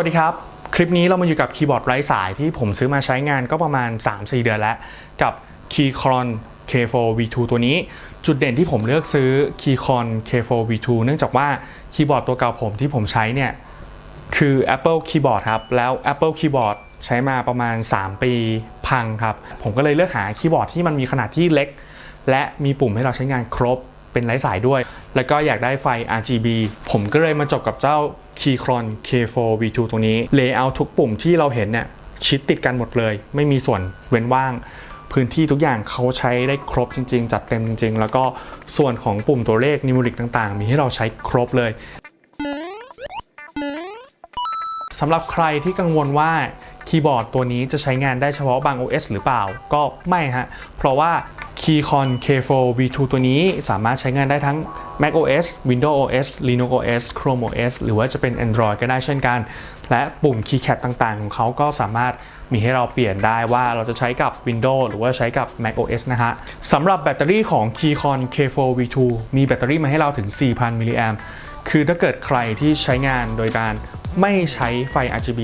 วัสดีครับ คลิปนี้เรามาอยู่กับคีย์บอร์ดไร้สายที่ผมซื้อมาใช้งานก็ประมาณ 3-4 เดือนแล้ว กับ Keychron K4 V2 ตัวนี้ จุดเด่นที่ผมเลือกซื้อ Keychron K4 V2 เนื่องจากว่าคีย์บอร์ดตัวเก่าผมที่ผมใช้เนี่ย คือ Apple Keyboard ครับ แล้ว Apple Keyboard ใช้มาประมาณ 3 ปีพังครับ ผมก็เลยเลือกหาคีย์บอร์ดที่มันมีขนาดที่เล็ก และมีปุ่มให้เราใช้งานครบ เป็นไร้สายด้วย แล้วก็อยากได้ไฟ RGB ผมก็เลยมาจบกับเจ้า Keychron K4 V2 ตัวนี้ Layout ทุกปุ่มที่เราเห็นเนี่ยชิดติดกันหมดเลย ไม่มีส่วนเว้นว่าง พื้นที่ทุกอย่างเขาใช้ได้ครบจริง ๆ จัดเต็มจริง ๆ แล้วก็ส่วนของปุ่มตัวเลขนิวริกต่าง ๆ มีให้เราใช้ครบเลยสำหรับใครที่กังวลว่าคีย์บอร์ดตัวนี้จะใช้งานได้เฉพาะบาง OS หรือเปล่าก็ไม่ฮะ เพราะว่า Keycon K4 V2 ตัวนี้สามารถใช้งานได้ทั้ง Mac OS Windows OS Linux OS Chrome OS หรือว่าจะเป็น Android ก็ได้เช่นกัน และปุ่ม Keycat ต่างๆ ของเขาก็สามารถมีให้เราเปลี่ยนได้ว่าเราจะใช้กับ Windows หรือว่าใช้กับ Mac OS นะฮะสำหรับแบตเตอรี่ของ Keycon K4 V2 มีแบตเตอรี่มาให้เราถึง 4,000 มิลลิแอมคือถ้าเกิดใครที่ใช้งานโดยการไม่ใช้ไฟ RGB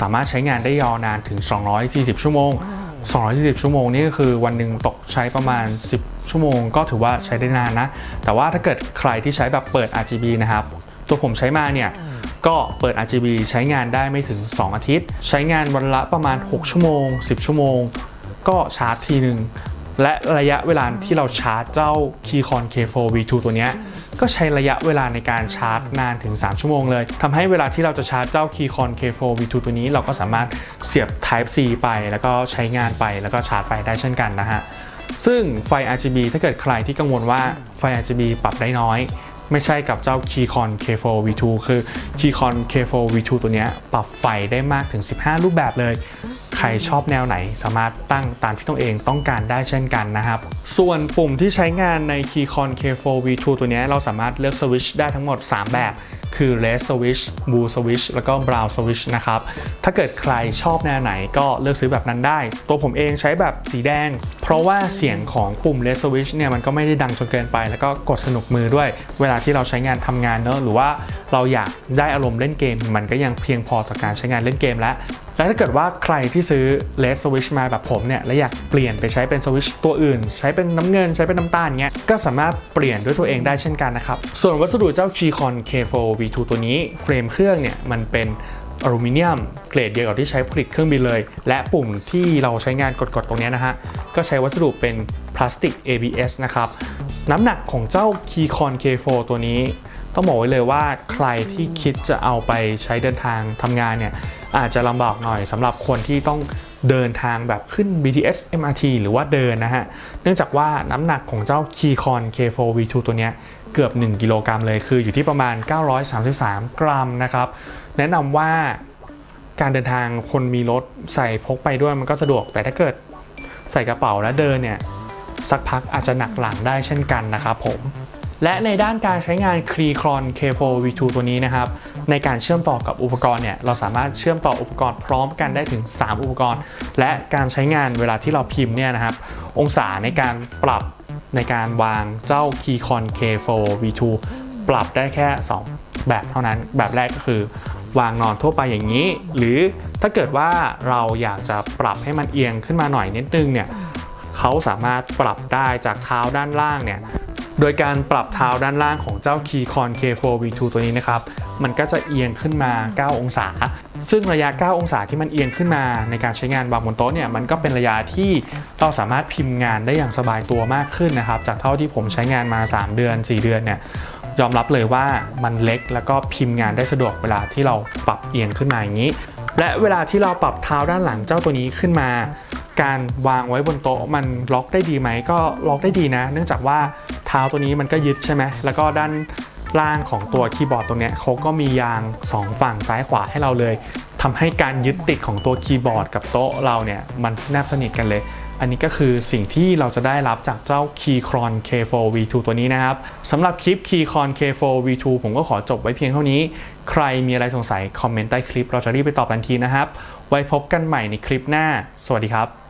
สามารถใช้งานได้ยาวนานถึง 240 ชั่วโมง 240ชั่วโมงนี่ก็คือวันหนึ่งตกใช้ประมาณ 10 ชั่วโมง ก็ถือว่าใช้ได้นานนะ แต่ว่าถ้าเกิดใครที่ใช้แบบเปิด RGB นะครับ ตัวผมใช้มาเนี่ยก็เปิด RGB ใช้งานได้ไม่ถึง 2 อาทิตย์ ใช้งานวันละประมาณ 6 ชั่วโมง 10 ชั่วโมง ก็ชาร์จทีหนึ่งและระยะเวลาที่เราชาร์จเจ้า Keycon K4 V2 ตัวเนี้ย ก็ใช้ระยะเวลาในการชาร์จนานถึง 3 ชั่วโมงเลยทำให้เวลาที่เราจะชาร์จเจ้า Keycon K4 V2 ตัวนี้ เราก็สามารถเสียบ Type C ไป แล้วก็ใช้งานไปแล้วก็ชาร์จไปได้เช่นกันนะฮะซึ่งไฟ RGB ถ้าเกิดใครที่กังวลว่าไฟ RGB ปรับได้น้อยไม่ใช่กับเจ้า Keycon K4 V2 คือ Keycon K4 V2 ตัวนี้ปรับไฟได้มากถึง 15 รูปแบบเลย ใครชอบแนวไหน สามารถตั้งตามที่ตัวเองต้องการได้เช่นกันนะครับ ส่วนปุ่มที่ใช้งานใน Keychron K4 V2 ตัวนี้เราสามารถเลือกสวิชได้ทั้งหมด 3 แบบ คือ Red Switch Blue Switch แล้วก็ Brown Switch นะครับ ถ้าเกิดใครชอบแนวไหนก็เลือกซื้อแบบนั้นได้ ตัวผมเองใช้แบบสีแดง เพราะว่าเสียงของปุ่ม Red Switch เนี่ยมันก็ไม่ได้ดังจนเกินไป แล้วก็กดสนุกมือด้วย เวลาที่เราใช้งานทำงานเนอะหรือว่าเราอยากได้อารมณ์เล่นเกม มันก็ยังเพียงพอต่อการใช้งานเล่นเกมแล้ว และถ้าเกิดว่าใครที่ซื้อ LED Switch มาแบบผมเนี่ยและอยากเปลี่ยนไปใช้เป็นสวิชตัวอื่น ใช้เป็นน้ำเงินใช้เป็นน้ำตาลเงี้ยก็สามารถเปลี่ยนด้วยตัวเองได้เช่นกันนะครับ ส่วนวัสดุเจ้า keycon K4 V2 ตัวนี้เฟรมเครื่องเนี่ยมันเป็นอลูมิเนียมเกรดเดียวกับที่ใช้ผลิตเครื่องบินเลย และปุ่มที่เราใช้งานกดๆตรงนี้นะฮะ ก็ใช้วัสดุเป็นพลาสติก ABS นะครับ น้ำหนักของเจ้า keycon K4 ตัวนี้ ต้องบอกไว้เลยว่าใครที่คิดจะเอาไปใช้เดินทางทำงานเนี่ย อาจจะลำบากหน่อยสำหรับคนที่ต้องเดินทางแบบขึ้น BTS MRT หรือว่าเดินนะฮะ เนื่องจากว่าน้ำหนักของเจ้า Keycon K4 V2 ตัวเนี้ยเกือบ 1 กิโลกรัมเลยคืออยู่ที่ประมาณ 933 กรัมนะครับ แนะนำว่าการเดินทางคนมีรถใส่พกไปด้วยมันก็สะดวก แต่ถ้าเกิดใส่กระเป๋าแล้วเดินเนี่ยสักพักอาจจะหนักหลังได้เช่นกันนะครับผม และในด้านการใช้งาน Keychron K4 V2 ตัวนี้นะครับ ในการเชื่อมต่อกับอุปกรณ์เนี่ยเราสามารถเชื่อมต่ออุปกรณ์พร้อมกันได้ถึง 3 อุปกรณ์ และการใช้งานเวลาที่เราพิมพ์เนี่ยนะครับองศาในการปรับในการวางเจ้า Keycon K4 V2 ปรับได้แค่ 2 แบบเท่านั้นแบบแรกก็คือ วางนอนทั่วไปอย่างนี้ หรือถ้าเกิดว่าเราอยากจะปรับให้มันเอียงขึ้นมาหน่อยนิดนึงเนี่ยเขาสามารถปรับได้จากเท้าด้านล่างเนี่ย โดยการปรับเท้าด้านล่างของเจ้า Keycon K4 V2 ตัวนี้นะครับ มันก็จะเอียงขึ้นมา 9 องศา ซึ่งระยะ 9 องศาที่มันเอียงขึ้นมาในการใช้งานวางบนโต๊ะเนี่ย มันก็เป็นระยะที่เราสามารถพิมพ์งานได้อย่างสบายตัวมากขึ้นนะครับ จากเท่าที่ผมใช้งานมา 3 เดือน 4 เดือนเนี่ย ยอมรับเลยว่ามันเล็กแล้วก็พิมพ์งานได้สะดวกเวลาที่เราปรับเอียงขึ้นมาอย่างนี้ และเวลาที่เราปรับเท้าด้านหลังเจ้าตัวนี้ขึ้นมาการวางไว้บนโต๊ะมันล็อกได้ดีไหมก็ล็อกได้ดีนะ เนื่องจากว่า เท้าตัวนี้มันก็ยึดใช่ไหมแล้วก็ด้านล่างของตัวคีย์บอร์ดตรงนี้เขาก็มียาง 2 ฝั่งซ้ายขวาให้เราเลยทำให้การยึดติดของตัวคีย์บอร์ดกับโต๊ะเราเนี่ยมันแนบสนิทกันเลย อันนี้ก็คือสิ่งที่เราจะได้รับจากเจ้า Keychron K4 V2 ตัวนี้นะครับสำหรับคลิป Keychron K4 V2 ผมก็ขอจบไว้เพียงเท่านี้ ใครมีอะไรสงสัยคอมเมนต์ใต้คลิป เราจะรีบไปตอบทันทีนะครับ ไว้พบกันใหม่ในคลิปหน้า สวัสดีครับ